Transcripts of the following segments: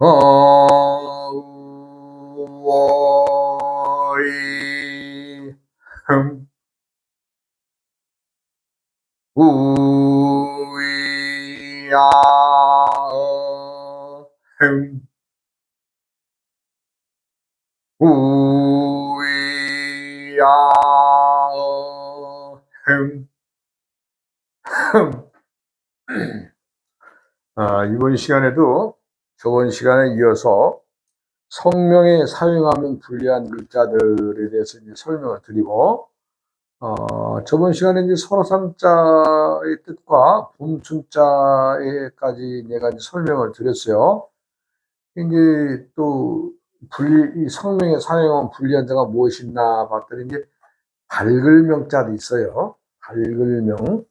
어워이 흠. 우이야 흠. 우이야 흠. 흠. 아, 이번 시간에도 저번 시간에 이어서 성명에 사용하면 불리한 글자들에 대해서 이제 설명을 드리고, 어, 저번 시간에 이제 설화삼자의 뜻과 봄춘자에까지 내가 이제 설명을 드렸어요. 이제 또 분리, 이 성명에 사용한 불리한 자가 무엇이나 봤더니 이제 밝을명자도 있어요. 밝을명.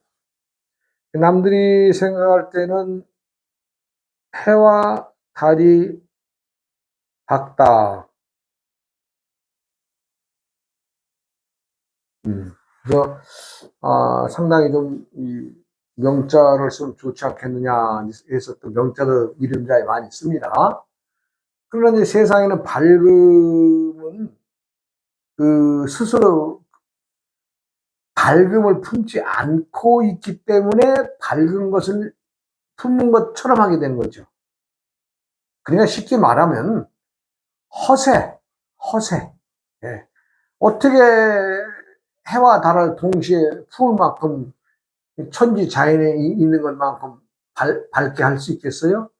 남들이 생각할 때는 해와 달이 밝다. 음, 그래서 아, 상당히 좀 이 명자를 쓰면 좋지 않겠느냐 해서 또 명자도 이름자에 많이 씁니다. 그러나 세상에는 밝음은 그 스스로 밝음을 품지 않고 있기 때문에 밝은 것을 품은 것처럼 하게 되는 거죠. 그러니까 쉽게 말하면 허세, 허세. 예. 어떻게 해와 달을 동시에 품을 만큼 천지 자연에 있는 것만큼 밝, 밝게 할 수 있겠어요?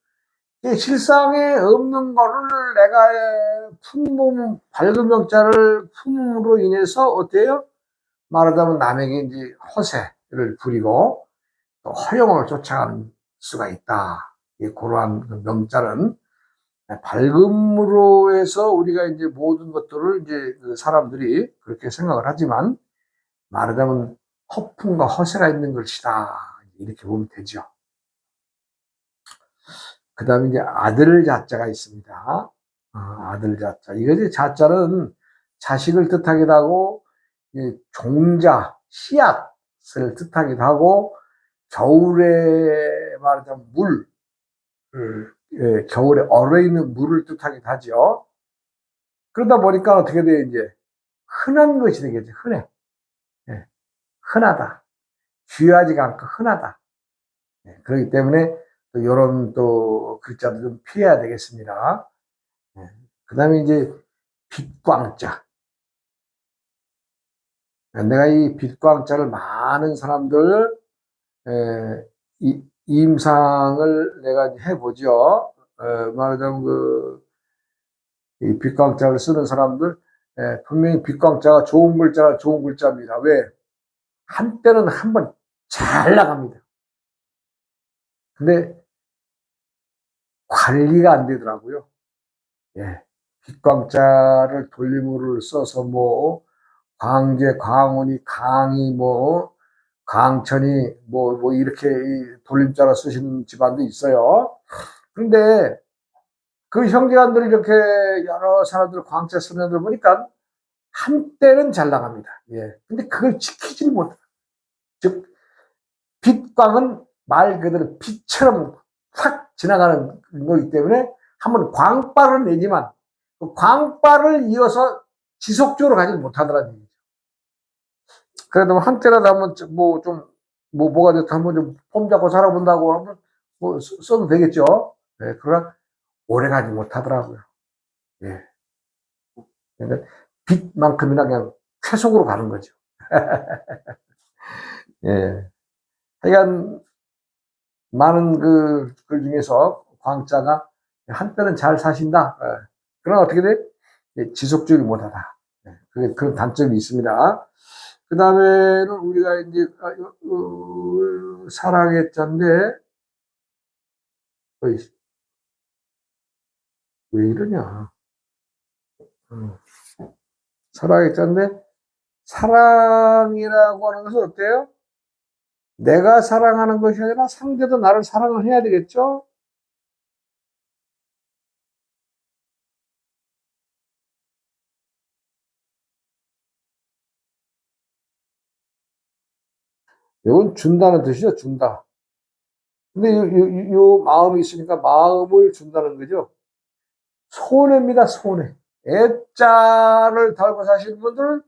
실상에 없는 거를 내가 품음, 밝은 명자를 품음으로 인해서 어때요? 말하자면 남에게 이제 허세를 부리고 또 허영을 쫓아가는 수가 있다. 그러한 그 명자는 밝음으로 해서 우리가 이제 모든 것들을 이제 그 사람들이 그렇게 생각을 하지만 말하자면 허풍과 허세가 있는 것이다. 이렇게 보면 되죠. 그 다음에 이제 아들 자자가 있습니다. 아, 들 자자. 이것이 자자는 자식을 뜻하기도 하고, 종자, 씨앗을 뜻하기도 하고, 겨울에 말하자면 물, 예, 겨울에 얼어 있는 물을 뜻하기도 하죠. 그러다 보니까 어떻게 돼, 이제, 흔한 것이 되겠죠. 흔해. 예, 흔하다. 귀하지가 않고 흔하다. 예, 그렇기 때문에 또 이런 또 글자도 좀 피해야 되겠습니다. 예, 그 다음에 이제 빛광자. 내가 이 빛광자를 많은 사람들 에, 이, 임상을 내가 해보죠. 에, 말하자면 그, 이 빛광자를 쓰는 사람들, 에, 분명히 빛광자가 좋은 글자라 좋은 글자입니다. 왜? 한때는 한 번 잘 나갑니다. 근데 관리가 안 되더라고요. 예. 빛광자를 돌림으로 써서 뭐, 광제, 광운이, 강이 뭐, 강천이 뭐, 뭐 이렇게 돌림자로 쓰시는 집안도 있어요. 근데 그 형제간들이 이렇게 여러 사람들 광채 쓰는 애들 보니까 한때는 잘 나갑니다. 예. 근데 그걸 지키지 못해. 즉, 빛광은 말 그대로 빛처럼 확 지나가는 거기 때문에 한번 광발을 내지만 그 광발을 이어서 지속적으로 가지 못하더라는 얘기죠. 그래도 한때라도 한번 뭐 좀, 뭐, 뭐가 됐다 한번 좀 폼 잡고 살아본다고 하면 뭐 써도 되겠죠. 예, 그러나 오래 가지 못하더라고요. 예. 그러니까 빛만큼이나 그냥 최속으로 가는 거죠. 예. 하여간 많은 그 글 중에서 광자가 한때는 잘 사신다. 예. 그러나 어떻게 돼? 예, 지속적이 못하다. 예. 그게 그런 단점이 있습니다. 그 다음에는 우리가 이제 아, 어, 사랑의 자인데 왜 이러냐? 어. 사랑의 자인데 사랑이라고 하는 것은 어때요? 내가 사랑하는 것이 아니라 상대도 나를 사랑을 해야 되겠죠? 이건 준다는 뜻이죠, 준다. 근데 요, 요, 요 마음이 있으니까 마음을 준다는 거죠. 손해입니다, 손해. 애자를 달고 사시는 분들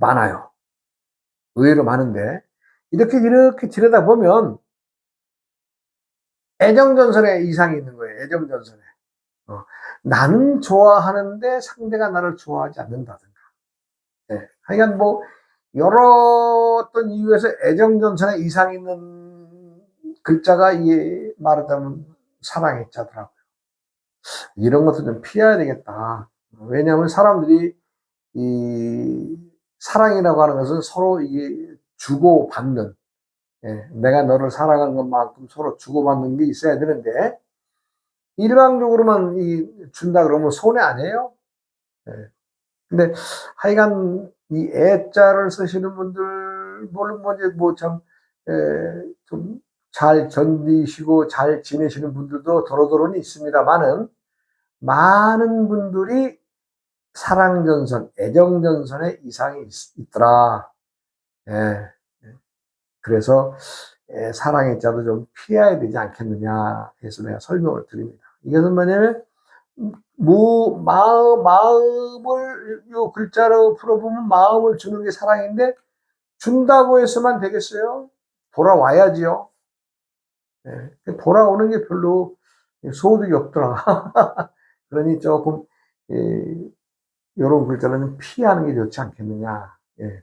많아요. 의외로 많은데, 이렇게, 이렇게 들여다보면, 애정전선에 이상이 있는 거예요, 애정전선에. 어, 나는 좋아하는데 상대가 나를 좋아하지 않는다든가. 예, 하여간 뭐, 여러 어떤 이유에서 애정전선에 이상이 있는 글자가 이게 말하자면 사랑의 자더라고요. 이런 것도 좀 피해야 되겠다. 왜냐하면 사람들이 이 사랑이라고 하는 것은 서로 이게 주고 받는 예, 내가 너를 사랑하는 것만큼 서로 주고받는 게 있어야 되는데 일방적으로만 이 준다 그러면 손해 아니에요? 예. 근데 하여간 이 애자를 쓰시는 분들 물론 뭐 이제 뭐참 좀 잘 견디시고 잘 지내시는 분들도 도로도로는 있습니다만은 많은 분들이 사랑전선, 애정전선에 이상이 있, 더라 예. 그래서 예, 사랑의 자도 좀 피해야 되지 않겠느냐 해서 내가 설명을 드립니다. 이것은 뭐냐면 무 마음 마음을 요 글자로 풀어보면 마음을 주는 게 사랑인데 준다고 해서만 되겠어요? 돌아와야지요. 예, 돌아오는 게 별로 소득이 없더라. 그러니 조금 예, 이런 글자는 피하는 게 좋지 않겠느냐. 예.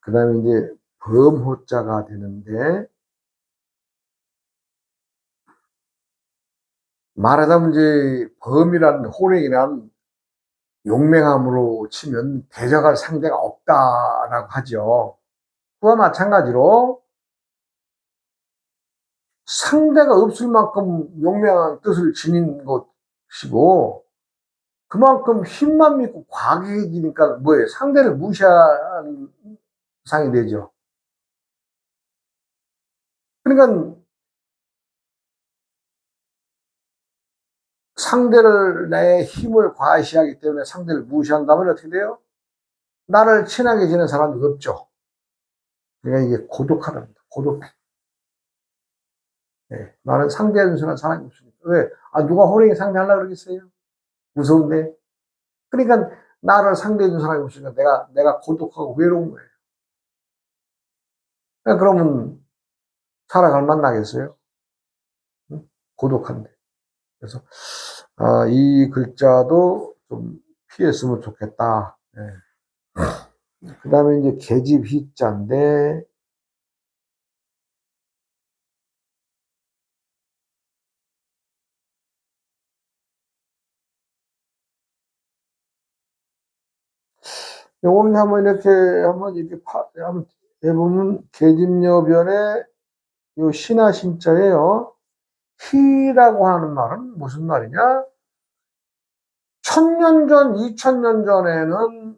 그 다음에 이제 범호자가 되는데 말하자면 이제 범이란 호랭이란 용맹함으로 치면 대적할 상대가 없다라고 하죠. 그와 마찬가지로 상대가 없을 만큼 용맹한 뜻을 지닌 것이고 그만큼 힘만 믿고 과격해지니까 뭐예요? 상대를 무시하는 상이 되죠. 그러니까 상대를 내 힘을 과시하기 때문에 상대를 무시한다면 어떻게 돼요? 나를 친하게 지는 사람이 없죠. 그러니까 이게 고독하답니다. 고독해. 네, 나는 상대해 주는 사람이 없으니까. 왜? 아, 누가 호랭이 상대하려고 그러겠어요? 무서운데? 그러니까 나를 상대해 주는 사람이 없으니까 내가, 내가 고독하고 외로운 거예요. 그러면 살아갈 만나겠어요? 고독한데. 그래서 아, 이 글자도 좀 피했으면 좋겠다. 네. 그 다음에 이제 계집 희자인데 요거는 한번 이렇게 한번 이렇게 파, 한번 해보면 계집여변의 요 신화 신자예요. 희라고 하는 말은 무슨 말이냐? 천년 전, 이천 년 전에는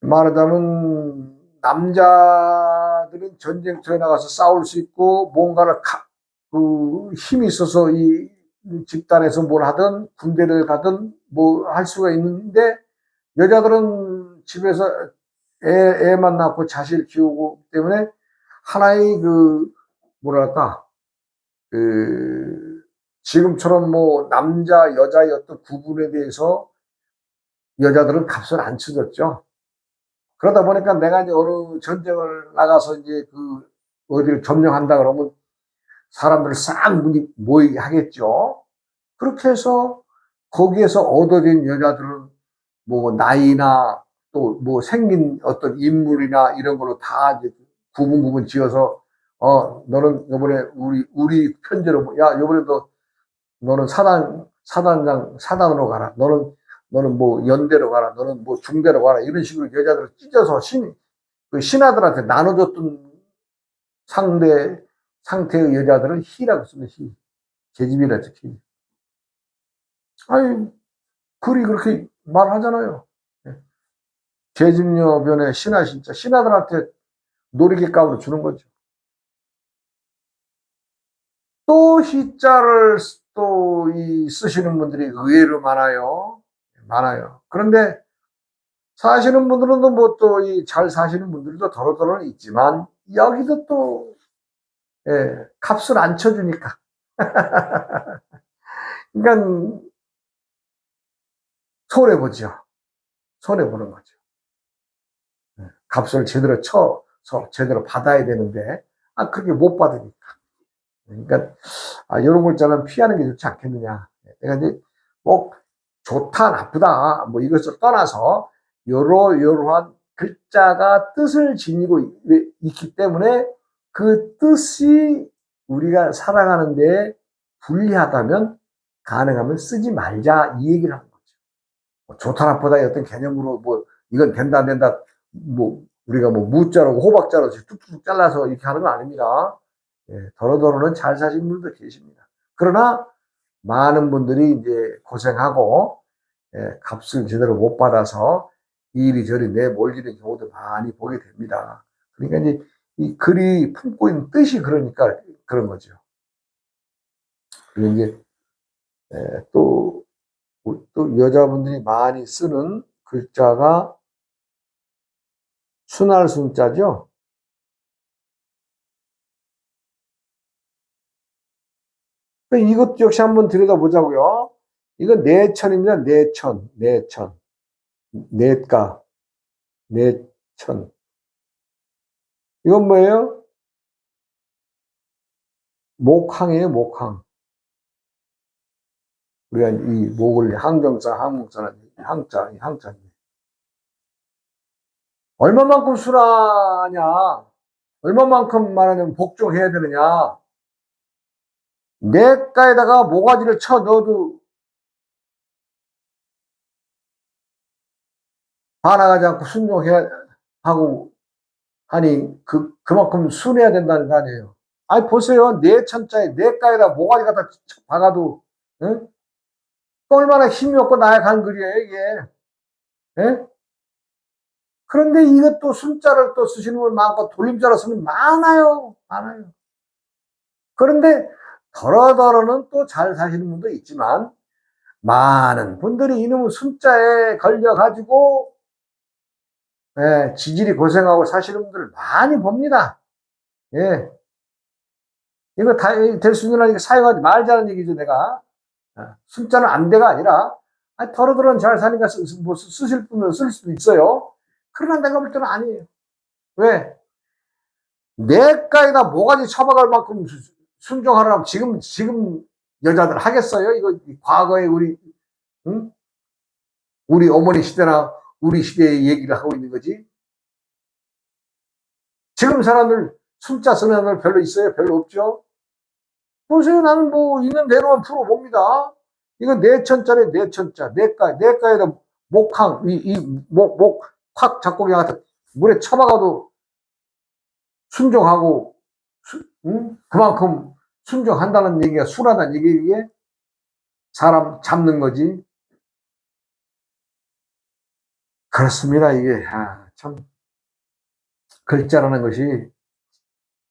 말하자면 남자들은 전쟁터에 나가서 싸울 수 있고 뭔가를 가, 그 힘이 있어서 이 집단에서 뭘 하든 군대를 가든 뭐 할 수가 있는데 여자들은 집에서 애, 애만 낳고 자식 키우고 때문에 하나의 그 뭐랄까 그 지금처럼 뭐 남자 여자의 어떤 구분에 대해서 여자들은 값을 안 치렀죠. 그러다 보니까 내가 이제 어느 전쟁을 나가서 이제 그 어디를 점령한다 그러면 사람들을 싹 모이게 하겠죠. 그렇게 해서 거기에서 얻어진 여자들은 뭐 나이나 또 뭐 생긴 어떤 인물이나 이런 걸로 다 이제 구분 구분 지어서 어, 너는 요번에 우리, 우리 편제로, 뭐, 야, 요번에 도 너는 사단, 사단장, 사단으로 가라. 너는, 너는 뭐 연대로 가라. 너는 뭐 중대로 가라. 이런 식으로 여자들을 찢어서 신, 그 신하들한테 나눠줬던 상대, 상태의 여자들은 희라고 쓰면 희. 계집이라 죠 희. 아니, 글이 그렇게 말하잖아요. 계집여변의 신하 진짜 신하들한테 놀이기감으로 주는 거죠. 또 희자를 또 이 쓰시는 분들이 의외로 많아요. 많아요. 그런데 사시는 분들은 뭐 또 이 잘 사시는 분들도 더러더러 있지만 여기도 또 예, 값을 안 쳐주니까 그러니까 손해 보죠. 손해 보는 거죠. 예, 값을 제대로 쳐서 제대로 받아야 되는데, 아, 그렇게 못 받으니까. 그러니까, 아, 이런 글자는 피하는 게 좋지 않겠느냐. 내가 이제, 뭐, 좋다, 나쁘다, 뭐 이것을 떠나서, 요러, 요러한 글자가 뜻을 지니고 있기 때문에 그 뜻이 우리가 살아가는데 불리하다면 가능하면 쓰지 말자 이 얘기를 하는 거죠. 뭐 좋다 나쁘다의 어떤 개념으로 뭐 이건 된다 안 된다 뭐 우리가 뭐 무자로 호박자로 뚝뚝 잘라서 이렇게 하는 건 아닙니다. 예, 더러더러는 잘 사신 분들도 계십니다. 그러나 많은 분들이 이제 고생하고 예, 값을 제대로 못 받아서 이리저리 내몰리는 경우도 많이 보게 됩니다. 그러니까 이제 이 글이 품고 있는 뜻이 그러니까 그런 거죠. 그리고 이제 또, 또 여자분들이 많이 쓰는 글자가 순할 순자죠. 이것도 역시 한번 들여다보자고요. 이건 내천입니다. 내천, 내천. 넷가, 넷천. 이건 뭐예요? 목항이에요, 목항. 우리가 이 목을 항정사, 항목사는 항자, 항자. 얼마만큼 수라냐? 얼마만큼 말하냐면 복종해야 되느냐? 내가에다가 모가지를 쳐 넣어도 반항하지 않고 순종해야 하고 하니 그 그만큼 순해야 된다는 거 아니에요. 아니 보세요 내 천자에 내가에다 모가지 갖다 박아도 응? 얼마나 힘이 없고 나약한 글이에요 이게. 예? 그런데 이것도 순자를 또 쓰시는 분 많고 돌림자로 쓰는 많아요. 많아요. 그런데 더러더러는 또 잘 사시는 분도 있지만 많은 분들이 이놈의 순자에 걸려가지고 예, 지질이 고생하고 사시는 분들 많이 봅니다. 예. 이거 다 될수 있는 하니까 사용하지 말자는 얘기죠, 내가. 아, 숫자는 안 돼가 아니라, 아니, 더러더러는 잘 사니까 쓰, 뭐 쓰실 분은 쓸 수도 있어요. 그러나 내가 볼 때는 아니에요. 왜? 내가에다 뭐가지 처박을 만큼 순종하라면 지금, 지금 여자들 하겠어요? 이거 과거에 우리, 응? 우리 어머니 시대나 우리 시대의 얘기를 하고 있는 거지. 지금 사람들 숫자 쓰는 사람들 별로 있어요? 별로 없죠? 보세요. 나는 뭐 있는 대로만 풀어봅니다. 이건 내천짜리 내천자, 내가, 내가에다 목항, 이, 이, 목, 목, 확 잡고 그냥 물에 쳐박아도 순종하고, 수, 응? 그만큼 순종한다는 얘기가 순하다는 얘기에 사람 잡는 거지. 그렇습니다. 이게 아, 참 글자라는 것이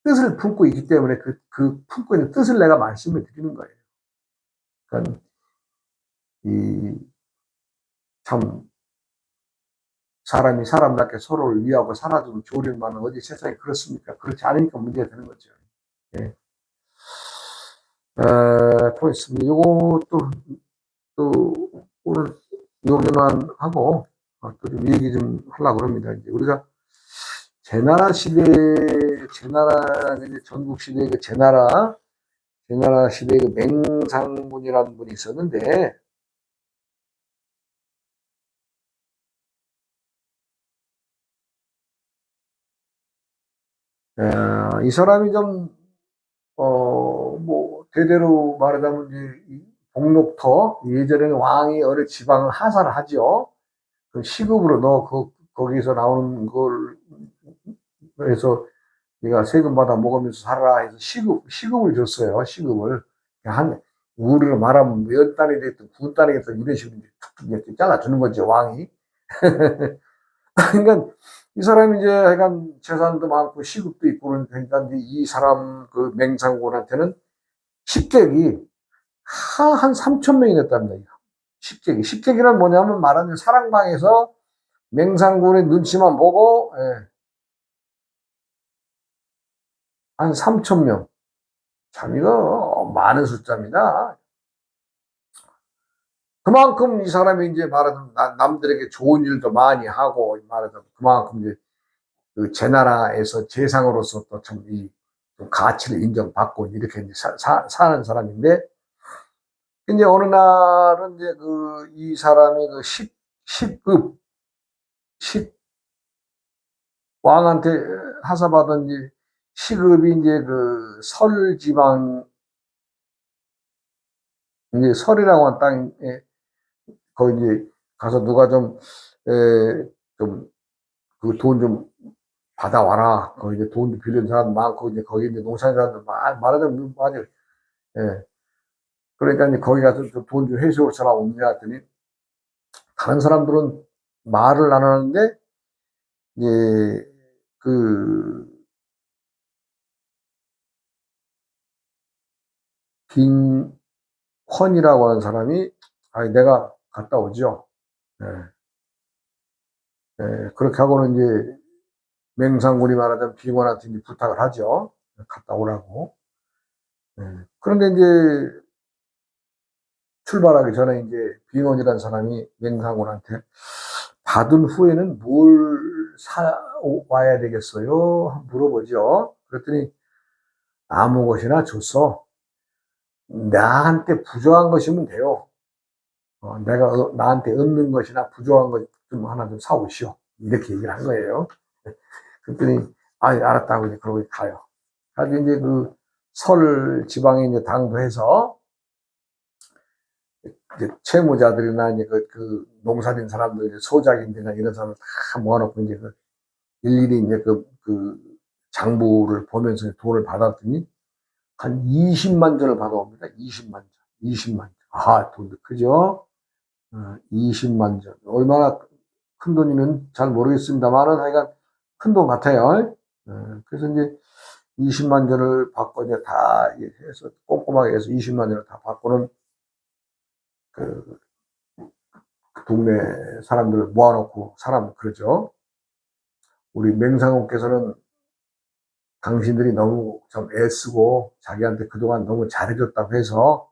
뜻을 품고 있기 때문에 그, 그 품고 있는 뜻을 내가 말씀을 드리는 거예요. 그러니까 이 참 사람이 사람답게 서로를 위하고 살아주고 조릴 만한 어디 세상에 그렇습니까? 그렇지 않으니까 문제가 되는 거죠. 예. 에, 보겠습니다. 요것도 또 오늘 여기만 하고 어, 또좀 얘기 좀 하려고 합니다. 이제 우리가 제 나라 시대, 제 나라, 이제 전국 시대의 그 제나라, 제 나라 시대의 그 맹상군이라는 분이 있었는데, 에, 이 사람이 좀, 어, 뭐, 대대로 말하자면, 이제, 복록터, 예전에는 왕이 어느 지방을 하사를 하죠. 그 시급으로 너 그, 거기서 나오는 걸 해서 네가 세금 받아 먹으면서 살아라 해서 시급 시급을 줬어요. 시급을 한 우리로 말하면 뭐열 달이 됐든 구 달이 됐든 이런 식으로 툭툭 이렇게 잘라주는 거죠 왕이. 그러니까 이 사람이 이제 약간 재산도 많고 시급도 있고 그러니까 이 사람 그 맹상군한테는 식객이 한 3천 명이 됐답니다. 식객이. 식객이란 뭐냐면 말하는 사랑방에서 맹상군의 눈치만 보고, 예. 한 3천 명. 참 이거 많은 숫자입니다. 그만큼 이 사람이 이제 말하자면 나- 남들에게 좋은 일도 많이 하고 말하자면 그만큼 이제 그제 나라에서 재상으로서 또 참 이 가치를 인정받고 이렇게 이제 사, 사, 사는 사람인데 이제 어느 날은 이제 그 이 사람이 그 10, 10급 10 왕한테 하사받은 이제 시급이 이제 그 설지방 이제 설이라고 하는 땅에 거기 가서 누가 좀, 에, 좀, 그 돈 좀 받아와라. 거기 이제 돈도 빌린 사람 많고, 이제 거기 이제 농사하는 사람들 많, 말하자면 많이, 예. 그러니까 이제 거기 가서 돈좀 회수할 사람 없냐 했더니, 다른 사람들은 말을 안 하는데, 이제, 그, 빈헌이라고 하는 사람이, 아 내가 갔다 오죠. 예. 예, 그렇게 하고는 이제 맹상군이 말하자면 빙원한테 이제 부탁을 하죠. 갔다 오라고. 예. 그런데 이제 출발하기 전에 이제 빙원이라는 사람이 맹상군한테 받은 후에는 뭘 사와야 되겠어요? 물어보죠. 그랬더니 아무 것이나 줬어. 나한테 부족한 것이면 돼요. 어, 내가 어- 나한테 없는 것이나 부족한 것 좀 하나 좀 사오시오. 이렇게 얘기를 한 거예요. 그랬더니, 아, 알았다고 이제 그러고 가요. 가지고 이제 그 설 지방에 이제 당도해서 이제 채무자들이나 이제 그, 그 농사진 사람들, 소작인들이나 이런 사람을 다 모아놓고 이제 그 일일이 이제 그, 그 장부를 보면서 돈을 받았더니 한 20만 전을 받아옵니다. 20만 전. 20만 전. 아, 돈도 크죠? 어, 20만 전. 얼마나 큰 돈이는 잘 모르겠습니다만은 하여간 큰 돈 같아요. 어, 그래서 이제 20만 전을 받고 이제 다 해서 꼼꼼하게 해서 20만 전을 다 받고는 그, 그 동네 사람들을 모아놓고 사람 그러죠. 우리 맹상호께서는 당신들이 너무 좀 애쓰고 자기한테 그동안 너무 잘해줬다고 해서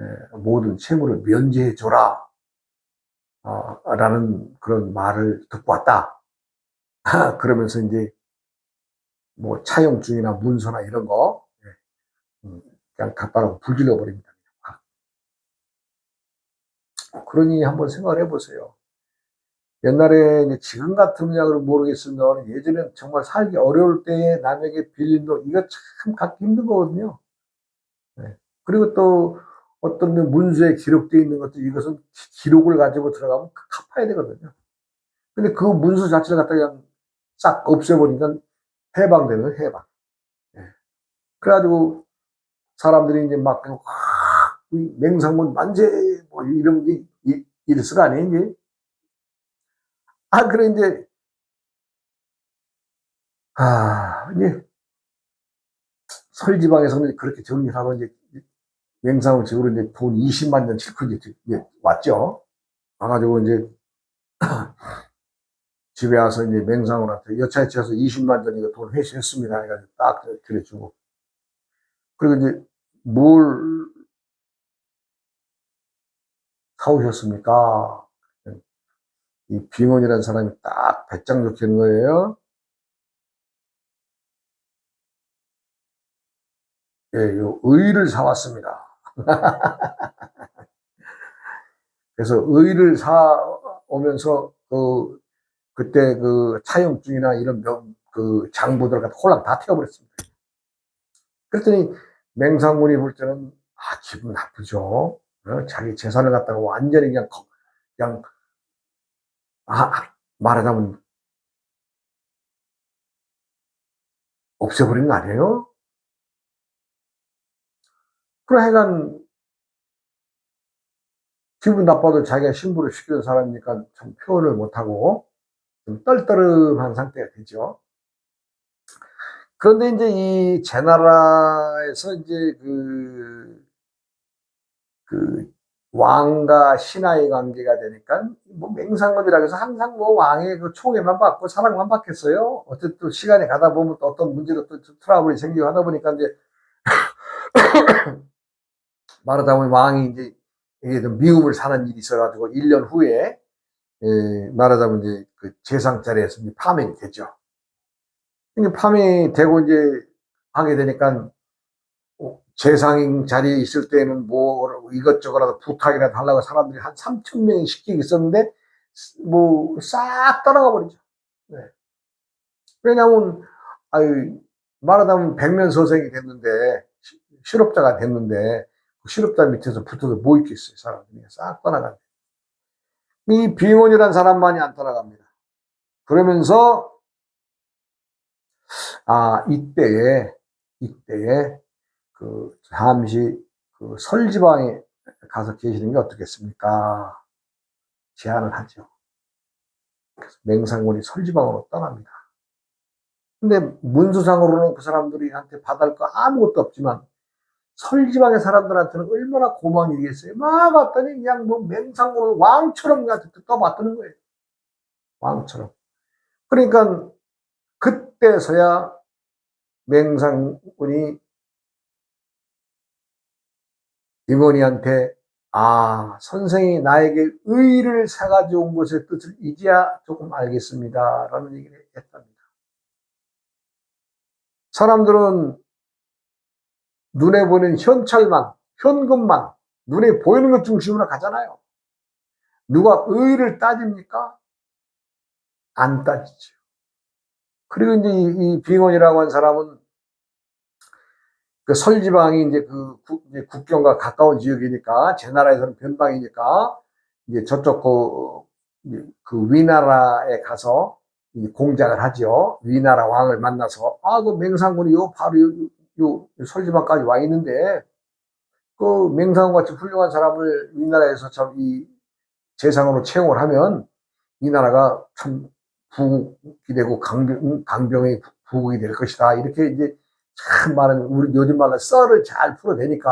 예, 모든 채무를 면제해줘라. 어, 라는 그런 말을 듣고 왔다. 그러면서 이제 뭐 차용증이나 문서나 이런 거 예, 음, 그냥 놓고 불질러 버립니다. 그러니 한번 생각을 해보세요. 옛날에 이제 지금 같으면 모르겠으면 예전엔 정말 살기 어려울 때에 남에게 빌린 돈 이거 참 갖기 힘든 거거든요. 네. 그리고 또 어떤 그 문서에 기록되어 있는 것도 이것은 기- 기록을 가지고 들어가면 갚아야 되거든요. 근데 그 문서 자체를 갖다 그냥 싹 없애버리니까 해방되는 해방. 예. 그래가지고 사람들이 이제 막, 와, 이 맹상문 만세, 뭐 이런 게, 이- 이랬을 거 아니에요, 이제. 아, 그래, 이제, 아, 이제, 설지방에서는 그렇게 정리를 하고, 이제, 맹상문 집으로 이제 돈 20만 년 싣고 이제, 이제 왔죠. 와가지고 이제, 집에 와서 이제 맹상훈한테 여차에 쳐서 20만 원 이거 돈 회수했습니다. 해가지고 딱 그래주고. 그리고 이제 뭘 사오셨습니까? 이 빙원이라는 사람이 딱 배짱 적힌 거예요. 예, 요 의를 사왔습니다. 그래서 의를 사오면서 그 그때 그 차용증이나 이런 명, 그 장부들 갖다 홀랑 다 태워버렸습니다. 그랬더니 맹상군이 볼 때는 아 기분 나쁘죠. 어? 자기 재산을 갖다가 완전히 그냥 거- 그냥 아 말하자면 없애버린 거 아니에요? 그래 하여간 기분 나빠도 자기가 신부를 시키는 사람이니까 참 표현을 못하고 좀 떨떠름한 상태가 되죠. 그런데 이제 이 제나라에서 이제 그, 그 왕과 신하의 관계가 되니까 뭐 맹상건이라 해서 항상 뭐 왕의 그 총애만 받고 사랑만 받겠어요. 어쨌든 시간이 가다 보면 또 어떤 문제로 또 트러블이 생기고 하다 보니까 이제 말하자면 왕이 이제 미움을 사는 일이 있어가지고 1년 후에 에, 말하자면 이제 그 재상 자리에서 이제 파면이 되죠. 이제 파면이 되고 이제 하게 되니까 어, 재상 자리에 있을 때는 뭐 이것저것라도 부탁이라도 하려고 사람들이 한 3천 명이 시키고 있었는데 뭐 싹 떠나가 버리죠. 네. 왜냐하면 아유 말하자면 백면소생이 됐는데 시- 실업자가 됐는데 그 실업자 밑에서 붙어서 뭐 있겠어요 사람들이 싹 떠나간대. 이 빙원이란 사람만이 안 떠나갑니다. 그러면서 아 이때에 이때에 그 잠시 그 설지방에 가서 계시는 게 어떻겠습니까? 제안을 하죠. 그래서 맹상군이 설지방으로 떠납니다. 근데 문수상으로는 그 사람들이 한테 받을 거 아무것도 없지만 설지방의 사람들한테는 얼마나 고마운 일이겠어요. 막 왔더니 그냥 뭐 맹상군을 왕처럼 떠받드는 거예요. 왕처럼. 그러니까 그때서야 맹상군이 임원이한테 아 선생이 나에게 의를 사가지고 온 것의 뜻을 이제야 조금 알겠습니다. 라는 얘기를 했답니다. 사람들은 눈에 보이는 현찰만, 현금만, 눈에 보이는 것 중심으로 가잖아요. 누가 의를 따집니까? 안 따지죠. 그리고 이제 이, 이 빙원이라고 한 사람은 그 설지방이 이제 그 국, 이제 국경과 가까운 지역이니까 제 나라에서는 변방이니까 이제 저쪽 그, 그 위나라에 가서 이 공작을 하죠. 위나라 왕을 만나서 아 그 맹상군이 요 바로 요, 요, 요 설지방까지 와 있는데 그 맹상군 같이 훌륭한 사람을 위나라에서 참 이 재상으로 채용을 하면 이 나라가 참 부국이 되고 강병, 강병의 부국이 될 것이다. 이렇게 이제 참 많은 우리 요즘 말로 썰을 잘 풀어내니까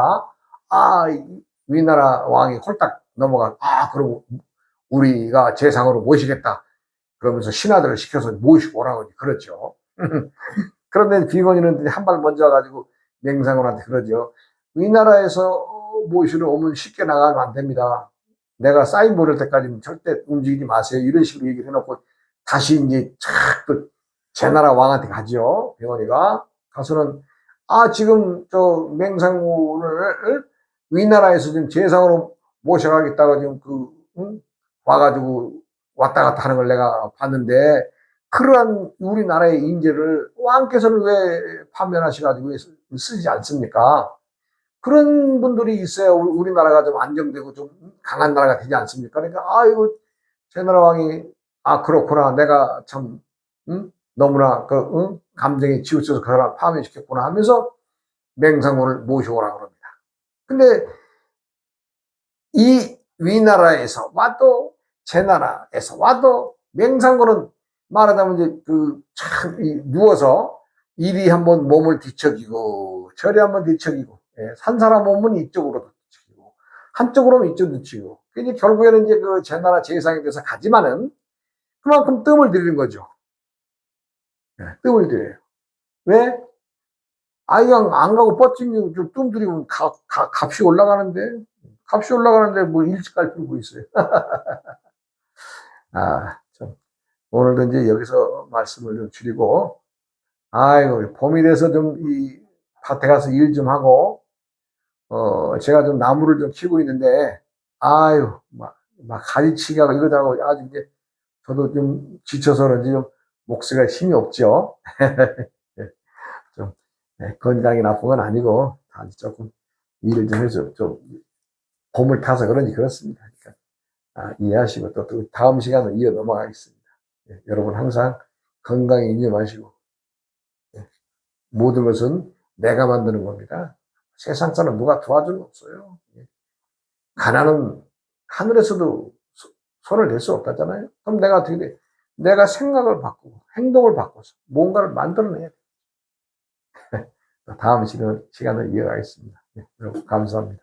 아 이- 위나라 왕이 홀딱 넘어가 아 그럼 우리가 재상으로 모시겠다. 그러면서 신하들을 시켜서 모시고 오라고 그렇죠. 그런데 비건이는 한 발 먼저 와가지고 맹상군한테 그러죠. 위나라에서 모시러 오면 쉽게 나가면 안 됩니다. 내가 사인 보낼 때까지는 절대 움직이지 마세요. 이런 식으로 얘기를 해놓고 다시 이제 착그 제나라 왕한테 가죠. 병원이가 가서는 아 지금 저 맹상군을 위나라에서 지금 재상으로 모셔가겠다고 지금 그 응? 와가지고 왔다 갔다 하는 걸 내가 봤는데 그러한 우리나라의 인재를 왕께서는 왜 파면하셔가지고 쓰지 않습니까? 그런 분들이 있어야 우리- 우리나라가 좀 안정되고 좀 강한 나라가 되지 않습니까? 그러니까 아이고 제나라 왕이 아 그렇구나 내가 참 응? 너무나 그 응? 감정에 치우쳐서 그 사람 파면시켰구나 하면서 맹상군을 모셔오라 그럽니다. 근데 이 위나라에서 와도 제 나라에서 와도 맹상군은 말하자면 이제 그참 누워서 이리 한번 몸을 뒤척이고 저리 한번 뒤척이고 예, 산 사람 몸은 이쪽으로 뒤척이고 한쪽으로는 이쪽으로 뒤척이고 이제 결국에는 이제 그 제 나라 제상에 대해서 가지만은 그만큼 뜸을 들이는 거죠. 예, 뜸을 들여요. 왜? 아이가 안 가고 뻗치고 좀뜸 들이면 가, 가, 값이 올라가는데 값이 올라가는데 뭐 일찍 갈 필요 뭐 있어요. 아, 참. 오늘도 이제 여기서 말씀을 좀 줄이고, 아이고, 봄이 돼서 좀 이 밭에 가서 일 좀 하고, 어, 제가 좀 나무를 좀 키우고 있는데, 아유, 막, 막 가지치기하고 이거다 하고 아주 이제 저도 좀 지쳐서 그런지 좀 목소리가 힘이 없죠. 좀, 네, 건강이 나쁜 건 아니고, 단지 조금 일을 좀 해서 좀 봄을 타서 그런지 그렇습니다. 그러니까, 아, 이해하시고 또, 또 다음 시간을 이어 넘어가겠습니다. 예, 여러분 항상 건강에 인념하시고 예, 모든 것은 내가 만드는 겁니다. 세상 사람 누가 도와주는 거 없어요. 예. 가난은 하늘에서도 소- 손을 댈 수 없다잖아요. 그럼 내가 어떻게 돼? 내가 생각을 바꾸고 행동을 바꿔서 뭔가를 만들어내야 돼. 다음 시간, 시간을 이어가겠습니다. 예, 여러분 감사합니다.